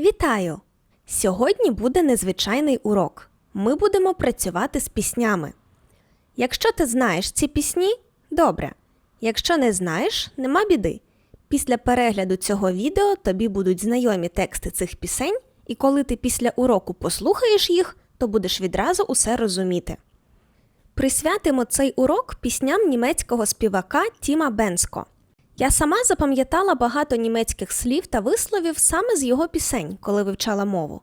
Вітаю! Сьогодні буде незвичайний урок. Ми будемо працювати з піснями. Якщо ти знаєш ці пісні, добре. Якщо не знаєш, нема біди. Після перегляду цього відео тобі будуть знайомі тексти цих пісень, і коли ти після уроку послухаєш їх, то будеш відразу усе розуміти. Присвятимо цей урок пісням німецького співака Тіма Бенско. Я сама запам'ятала багато німецьких слів та висловів саме з його пісень, коли вивчала мову.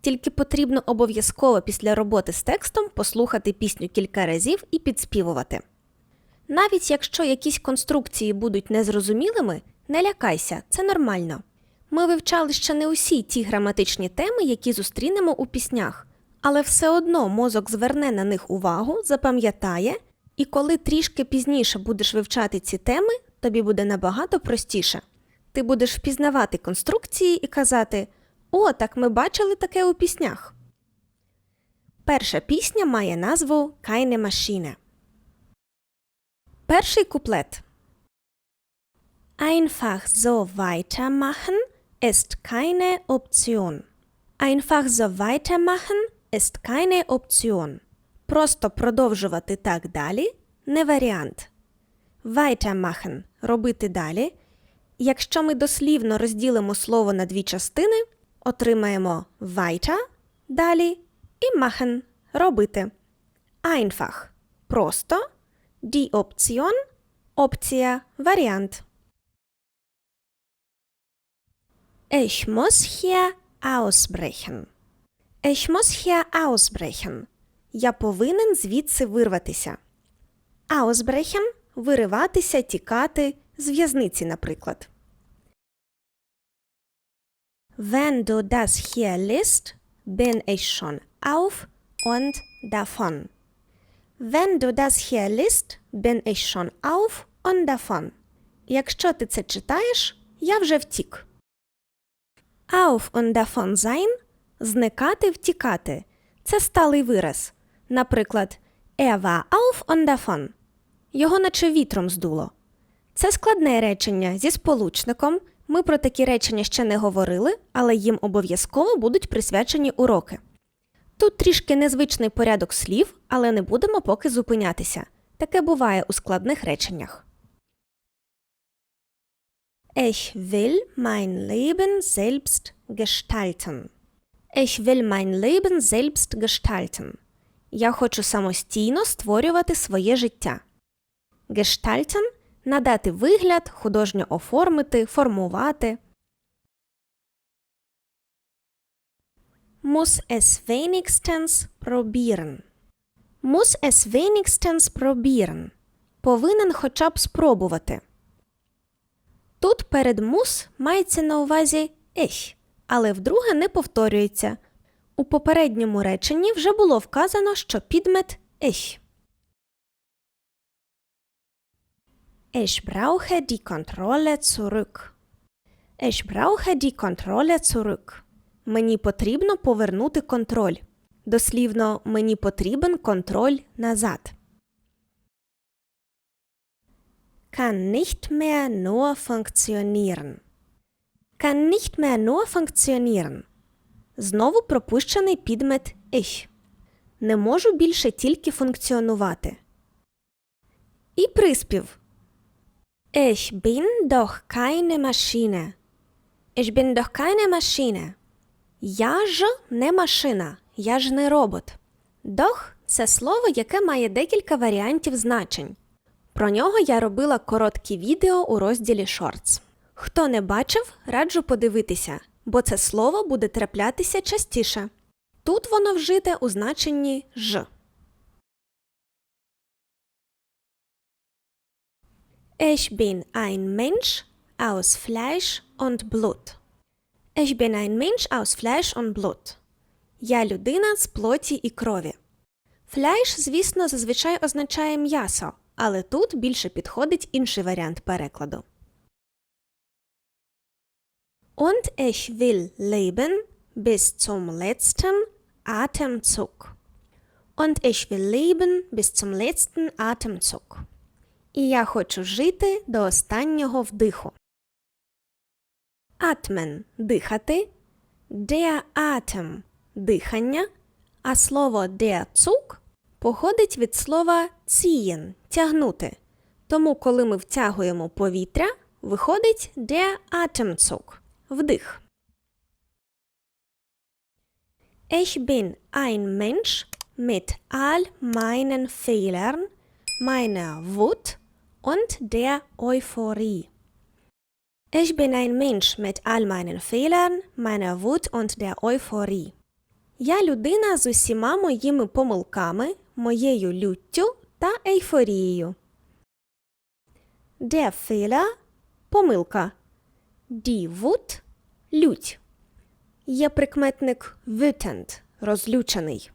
Тільки потрібно обов'язково після роботи з текстом послухати пісню кілька разів і підспівувати. Навіть якщо якісь конструкції будуть незрозумілими, не лякайся, це нормально. Ми вивчали ще не усі ті граматичні теми, які зустрінемо у піснях, але все одно мозок зверне на них увагу, запам'ятає, і коли трішки пізніше будеш вивчати ці теми, тобі буде набагато простіше. Ти будеш впізнавати конструкції і казати: О, так ми бачили таке у піснях. Перша пісня має назву Keine Maschine. Перший куплет. Einfach so weitermachen ist keine Option. Einfach so weitermachen ist keine Option. Просто продовжувати так далі не варіант. Weitermachen – робити далі. Якщо ми дослівно розділимо слово на дві частини, отримаємо weiter – далі і machen – робити. Einfach – просто, die Option – опція, варіант. Ich muss hier ausbrechen. Ich muss hier ausbrechen. Я повинен звідси вирватися. Ausbrechen – вириватися, тікати, з в'язниці, наприклад. Wenn du das hier liest, bin ich schon auf und davon. Wenn du das hier liest, bin ich schon auf und davon. Якщо ти це читаєш, я вже втік. Auf und davon sein – зникати, втікати. Це сталий вираз. Наприклад, er war auf und davon. Його наче вітром здуло. Це складне речення зі сполучником. Ми про такі речення ще не говорили, але їм обов'язково будуть присвячені уроки. Тут трішки незвичний порядок слів, але не будемо поки зупинятися. Таке буває у складних реченнях. Ich will mein Leben selbst gestalten. Ich will mein Leben selbst gestalten. Я хочу самостійно створювати своє життя. Gestalten – надати вигляд, художньо оформити, формувати. Muss es wenigstens probieren. Muss es wenigstens probieren. Повинен хоча б спробувати. Тут перед мус мається на увазі «ech», але вдруге не повторюється. У попередньому реченні вже було вказано, що підмет «ech». Ich brauche die Kontrolle zurück. Ich brauche die Kontrolle zurück. Мені потрібно повернути контроль. Дослівно, мені потрібен контроль назад. Kann nicht mehr nur funktionieren. Kann nicht mehr nur funktionieren. Знову пропущений підмет ich. Не можу більше тільки функціонувати. І приспів. Ich bin doch keine Maschine. Ich bin doch keine Maschine. Я ж не машина, я ж не робот. Doch – це слово, яке має декілька варіантів значень. Про нього я робила короткі відео у розділі Shorts. Хто не бачив, раджу подивитися, бо це слово буде траплятися частіше. Тут воно вжите у значенні ж. Ich bin ein Mensch aus Fleisch und Blut. Ich bin ein Mensch aus Fleisch und Blut. Я людина з плоті і крові. Фляйш, звісно, зазвичай означає м'ясо, але тут більше підходить інший варіант перекладу. Und ich will leben bis zum letzten Atemzug. Und ich will leben bis zum letzten Atemzug. І я хочу жити до останнього вдиху. Атмен дихати. der Atem – дихання, а слово der Zug походить від слова ziehen – тягнути. Тому, коли ми втягуємо повітря, виходить der Atemzug – вдих. Ich bin ein Mensch mit all meinen Fehlern, meiner Wut und der Euphorie. Ich bin ein Mensch mit all meinen Fehlern, meiner Wut und der Euphorie. Я людина з усіма моїми помилками, моєю люттю та ейфорією. Der Fehler – помилка. Die Wut – лють. Є прикметник wütend – розлючений.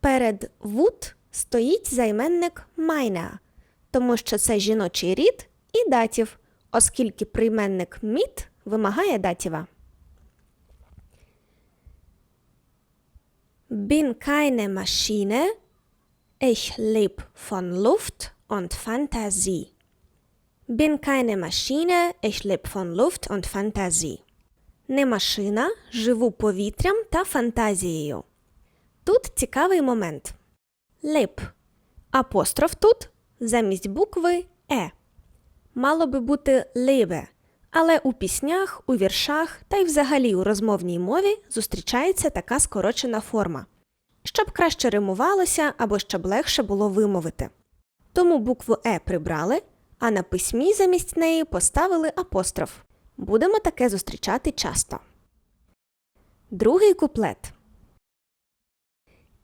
Перед Wut стоїть займенник meine, тому що це жіночий рід і датів, оскільки прийменник mit вимагає датіва. Bin keine Maschine, ich leb von Luft und Fantasie. Bin keine Maschine, ich leb von Luft und Fantasie. Не машина, живу повітрям та фантазією. Тут цікавий момент. Лип. Апостроф тут замість букви Е. Мало би бути либе, але у піснях, у віршах та й взагалі у розмовній мові зустрічається така скорочена форма, щоб краще римувалося або щоб легше було вимовити. Тому букву Е прибрали, а на письмі замість неї поставили апостроф. Будемо таке зустрічати часто. Другий куплет.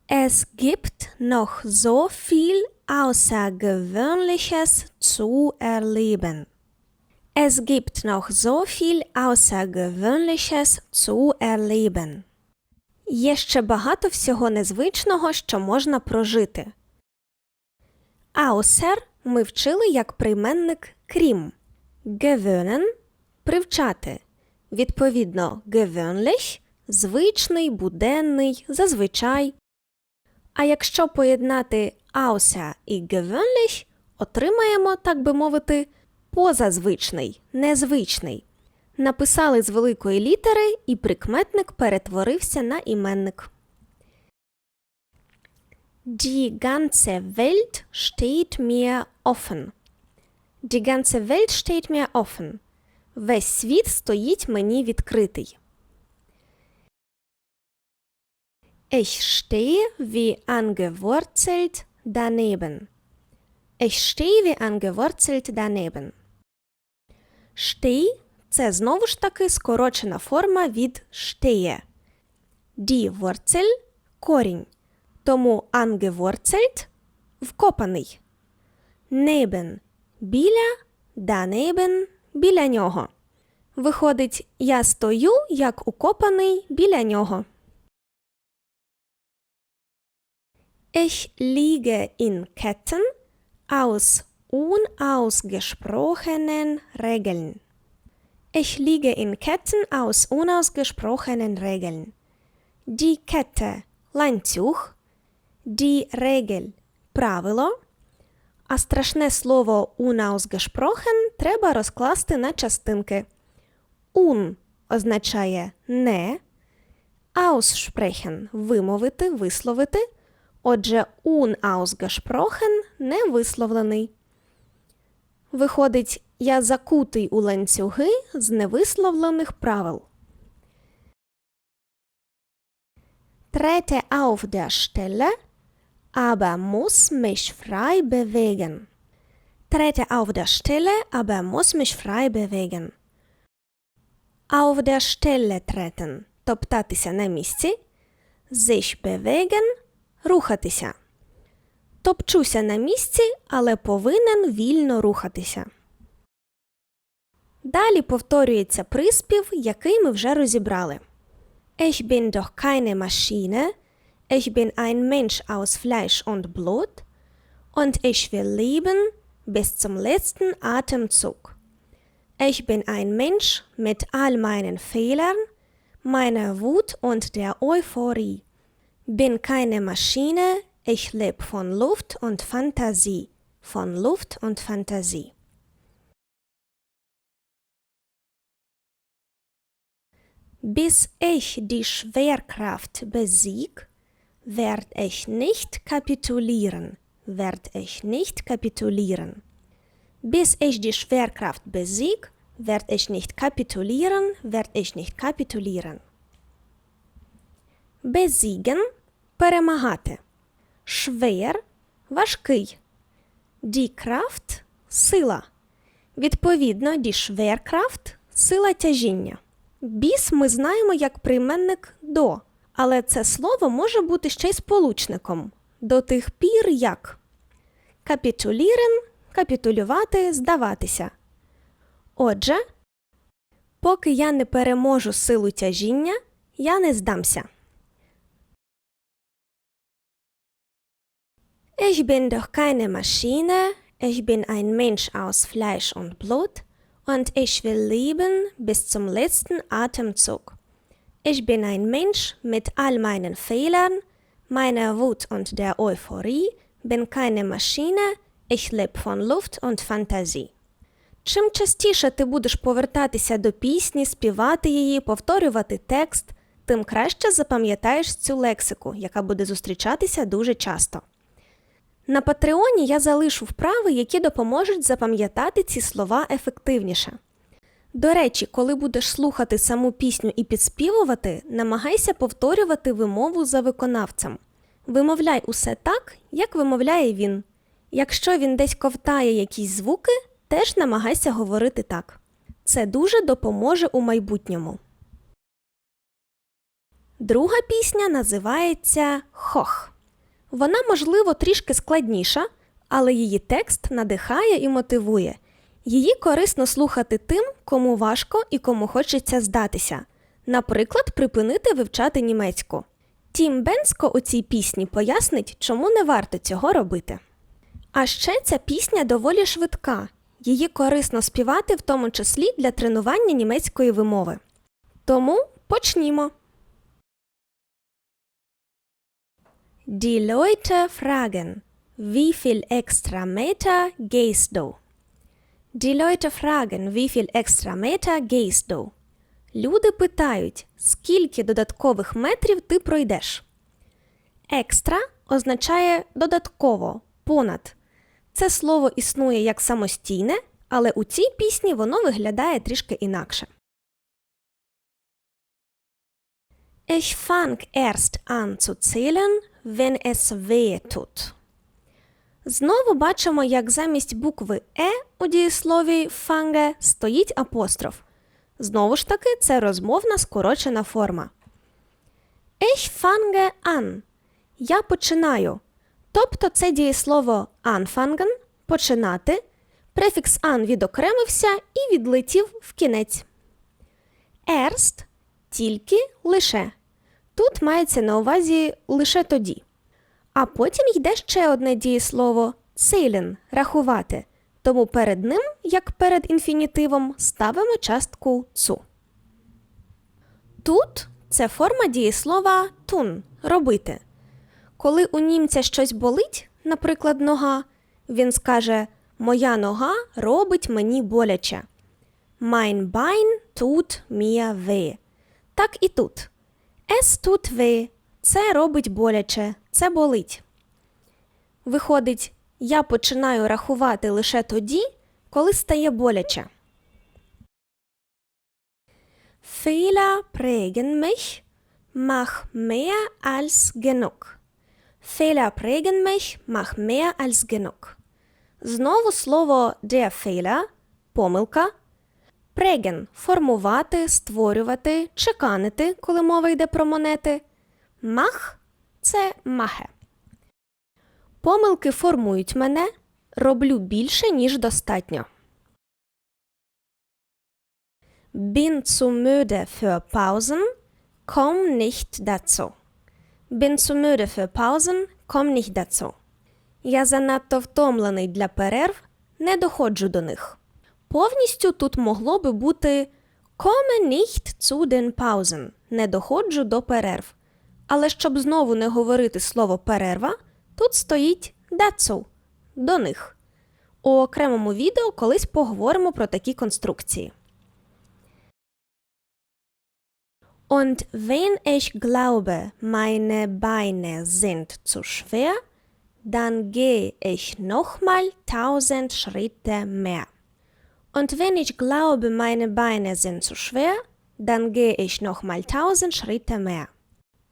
Es gibt noch so viel Außergewöhnliches zu erleben. Es gibt noch so viel Außergewöhnliches zu erleben. Є ще багато всього незвичного, що можна прожити. Außer ми вчили як прийменник крім. Gewöhnen – привчати. Відповідно, gewöhnlich – звичний, буденний, зазвичай. А якщо поєднати außer і gewöhnlich, отримаємо, так би мовити, позазвичний, незвичний. Написали з великої літери, і прикметник перетворився на іменник. Die ganze Welt steht mir offen. Die ganze Welt steht mir offen. Весь світ стоїть мені відкритий. Ich stehe wie angewurzelt daneben. Ich stehe wie angewurzelt daneben. Steh – це знову ж таки скорочена форма від stehe. Die Wurzel – корінь. Тому angewurzelt – вкопаний. Neben – біля, daneben – біля нього. Виходить, я стою, як укопаний біля нього. Ich liege in Ketten aus unausgesprochenen Regeln. Ich liege in Ketten aus unausgesprochenen Regeln. Die Kette – ланцюг, die Regel – правило, а страшне слово unausgesprochen треба розкласти на частинки. Un означає не, aussprechen – вимовити, висловити – Отже, unausgesprochen – невисловлений. Виходить, я закутий у ланцюги з невисловлених правил. Trete auf der Stelle, aber muss mich frei bewegen. Trete auf der Stelle, aber muss mich frei bewegen. Auf der Stelle treten – топтатися на місці. Sich bewegen – Рухатися. Топчуся на місці, але повинен вільно рухатися. Далі повторюється приспів, який ми вже розібрали. Ich bin doch keine Maschine. Ich bin ein Mensch aus Fleisch und Blut. Und ich will leben bis zum letzten Atemzug. Ich bin ein Mensch mit all meinen Fehlern, meiner Wut und der Euphorie. Bin keine Maschine, ich lebe von Luft und Fantasie. Von Luft und Fantasie. Bis ich die Schwerkraft besieg, werd ich nicht kapitulieren, werd ich nicht kapitulieren. Bis ich die Schwerkraft besieg, werd ich nicht kapitulieren, werd ich nicht kapitulieren. Besiegen – перемагати. Schwer – важкий. Kraft – сила. Відповідно, Schwerkraft – сила тяжіння. Біс ми знаємо як прийменник до, але це слово може бути ще й сполучником. До тих пір як капітулірен капітулювати, здаватися. Отже, поки я не переможу силу тяжіння, я не здамся. Ich bin doch keine Maschine, ich bin ein Mensch aus Fleisch und Blut und ich will leben bis zum letzten Atemzug. Ich bin ein Mensch mit all meinen Fehlern, meiner Wut und der Euphorie, bin keine Maschine, ich lebe von Luft und Fantasie. Чим частіше ти будеш повертатися до пісні, співати її, повторювати текст, тим краще запам'ятаєш цю лексику, яка буде зустрічатися дуже часто. На Патреоні я залишу вправи, які допоможуть запам'ятати ці слова ефективніше. До речі, коли будеш слухати саму пісню і підспівувати, намагайся повторювати вимову за виконавцем. Вимовляй усе так, як вимовляє він. Якщо він десь ковтає якісь звуки, теж намагайся говорити так. Це дуже допоможе у майбутньому. Друга пісня називається Хох. Вона, можливо, трішки складніша, але її текст надихає і мотивує. Її корисно слухати тим, кому важко і кому хочеться здатися. Наприклад, припинити вивчати німецьку. Тім Бенско у цій пісні пояснить, чому не варто цього робити. А ще ця пісня доволі швидка. Її корисно співати, в тому числі для тренування німецької вимови. Тому почнімо. Die Leute fragen, wie viel extra Meter gehst du? Die Leute fragen, wie viel extra Meter gehst du? Люди питають, скільки додаткових метрів ти пройдеш. Екстра означає додатково, понад. Це слово існує як самостійне, але у цій пісні воно виглядає трішки інакше. Ich fang erst an zu zählen, wenn es weh tut. Знову бачимо, як замість букви Е у дієслові фанге стоїть апостроф. Знову ж таки, це розмовна скорочена форма. Ich fange an. Я починаю. Тобто це дієслово anfangen – починати. Префікс an відокремився і відлетів в кінець. Erst – тільки лише. Тут мається на увазі лише тоді. А потім йде ще одне дієслово zählen – рахувати. Тому перед ним, як перед інфінітивом, ставимо частку цу. Тут це форма дієслова tun – робити. Коли у німця щось болить, наприклад, нога, він скаже Моя нога робить мені боляче. Mein Bein tut mir weh. Так і тут. Es tut weh – це робить боляче, це болить. Виходить, я починаю рахувати лише тоді, коли стає боляче. Fehler prägen mich, mach mehr als genug. Fehler prägen mich, mach mehr als genug. Знову слово der Fehler – помилка. Prägen – формувати, створювати, чеканити, коли мова йде про монети. Mach – це махе. Помилки формують мене, роблю більше, ніж достатньо. Bin zu müde für Pausen, komm nicht dazu. Bin zu müde für Pausen, komm nicht dazu. Я занадто втомлений для перерв, не доходжу до них. Повністю тут могло би бути komme nicht zu den Pausen, не доходжу до перерв. Але щоб знову не говорити слово перерва, тут стоїть dazu – до них. У окремому відео колись поговоримо про такі конструкції. Und wenn ich glaube, meine Beine sind zu schwer, dann gehe ich nochmal tausend Schritte mehr. Und wenn ich glaube, meine Beine sind zu schwer, dann gehe ich nochmal tausend Schritte mehr.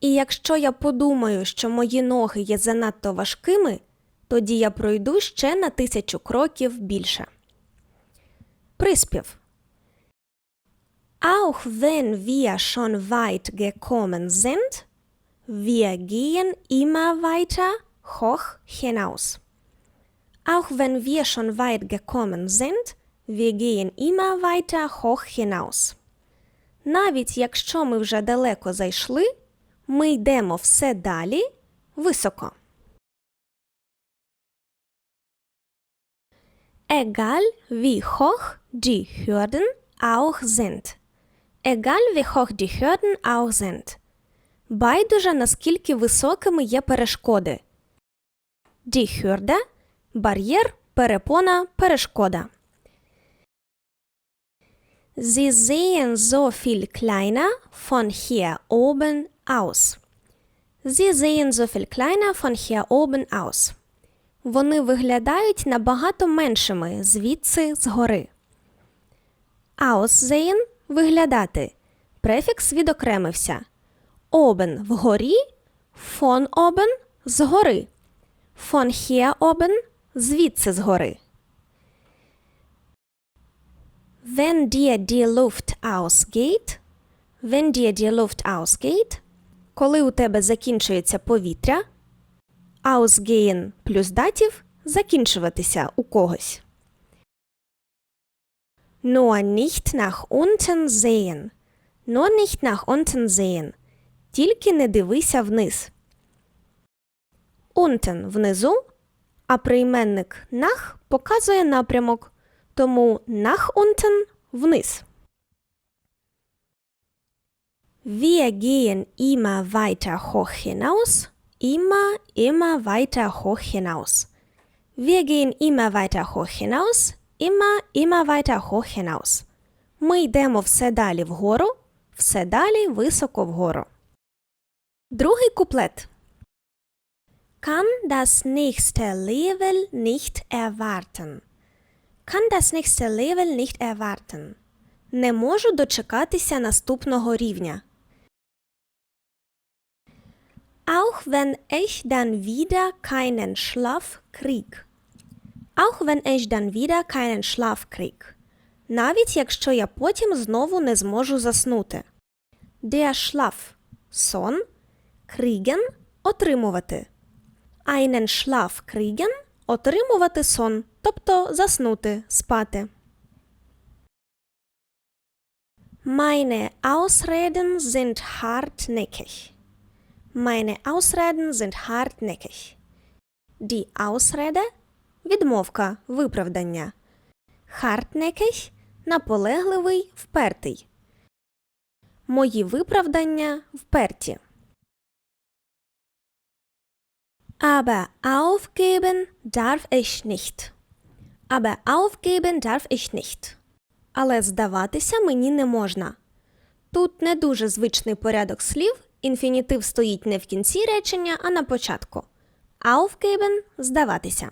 І якщо я подумаю, що мої ноги є занадто важкими, тоді я пройду ще на тисячу кроків більше. Приспів. Auch wenn wir schon weit gekommen sind, wir gehen immer weiter hoch hinaus. Auch wenn wir schon weit gekommen sind, wir gehen immer weiter hoch hinaus. Навіть якщо ми вже далеко зайшли, ми йдемо все далі високо. Egal wie hoch die Hürden auch sind. Egal wie hoch die Hürden auch sind. Байдуже, наскільки високими є перешкоди. Die Hürde – бар'єр, перепона, перешкода. Sie sehen so viel kleiner von hier oben aus. Sie sehen so viel kleiner von hier oben aus. Вони виглядають набагато меншими звідси згори. Aussehen – виглядати. Префікс відокремився. Oben – вгорі, von oben – згори. Von hier oben – звідси згори. Wenn dir die Luft ausgeht, wenn dir die Luft ausgeht, коли у тебе закінчується повітря, ausgehen плюс датів закінчуватися у когось. Nur nicht nach unten sehen. Nur nicht nach unten sehen. Тільки не дивися вниз. Unten – внизу, а прийменник nach показує напрямок, тому nach unten – вниз. Wir gehen immer weiter hoch hinaus. Immer, immer weiter hoch hinaus. Wir gehen immer weiter hoch hinaus. Immer, immer weiter hoch hinaus. Ми йдемо все далі вгору, все далі високо вгору. Другий куплет. Kann das nächste Level nicht erwarten. Kann das nächste Level nicht erwarten. Не можу дочекатися наступного рівня. Auch wenn ich dann wieder keinen Schlaf krieg. Auch wenn ich dann wieder keinen Schlaf krieg. Навіть якщо я потім знову не зможу заснути. Der Schlaf – сон, kriegen – отримувати. Einen Schlaf kriegen – отримувати сон, тобто заснути, спати. Meine Ausreden sind hartnäckig. Meine Ausreden sind hartnäckig. Die Ausrede – відмовка, виправдання. Hartnäckig – наполегливий, впертий. Мої виправдання вперті. Aber aufgeben darf ich nicht. Aber aufgeben darf ich nicht. Але здаватися мені не можна. Тут не дуже звичний порядок слів, інфінітив стоїть не в кінці речення, а на початку. Aufgeben – здаватися.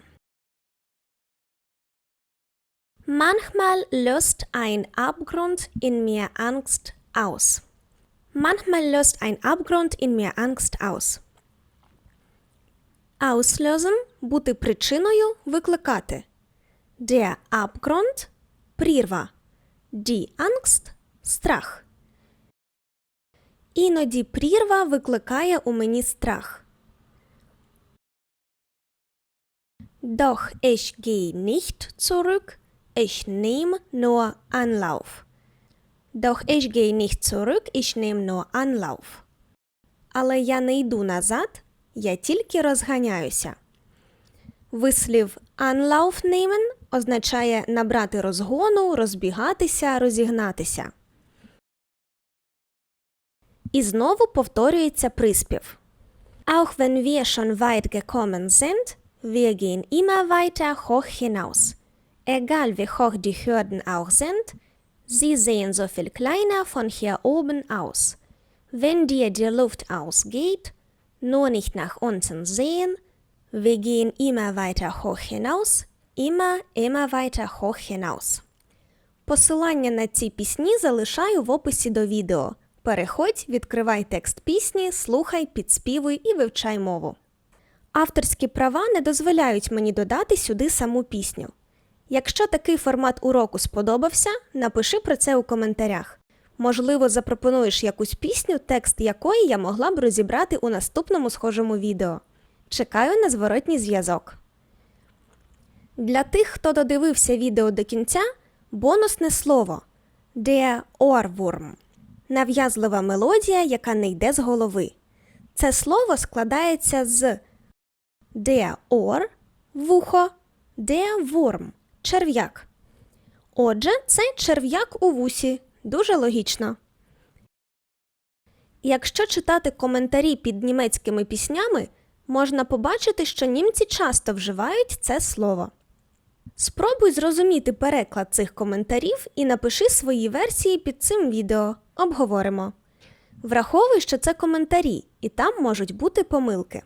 Manchmal löst ein Abgrund in mir Angst aus. Manchmal löst ein Abgrund in mir Angst aus. Auslösen – бути причиною, викликати. Der Abgrund – прірва. Die Angst – страх. Іноді прірва викликає у мені страх. Doch ich gehe nicht zurück, ich nehme nur Anlauf. Doch ich gehe nicht zurück, ich nehme nur Anlauf. Але я не йду назад, я тільки розганяюся. Вислів Anlauf nehmen означає набрати розгону, розбігатися, розігнатися. І знову повторюється приспів. Auch wenn wir schon weit gekommen sind, wir gehen immer weiter hoch hinaus. Egal wie hoch die Hürden auch sind, sie sehen so viel kleiner von hier oben aus. Wenn dir die Luft ausgeht, nur nicht nach unten sehen. Wir gehen immer weiter hoch hinaus, immer, immer weiter hoch hinaus. Посилання на ці пісні залишаю в описі до відео. Переходь, відкривай текст пісні, слухай, підспівуй і вивчай мову. Авторські права не дозволяють мені додати сюди саму пісню. Якщо такий формат уроку сподобався, напиши про це у коментарях. Можливо, запропонуєш якусь пісню, текст якої я могла б розібрати у наступному схожому відео. Чекаю на зворотній зв'язок. Для тих, хто додивився відео до кінця, бонусне слово Der нав'язлива мелодія, яка не йде з голови. Це слово складається з Der вухо, Der Wurm – черв'як. Отже, це черв'як у вусі. Дуже логічно. Якщо читати коментарі під німецькими піснями, можна побачити, що німці часто вживають це слово. Спробуй зрозуміти переклад цих коментарів і напиши свої версії під цим відео. Обговоримо. Враховуй, що це коментарі, і там можуть бути помилки.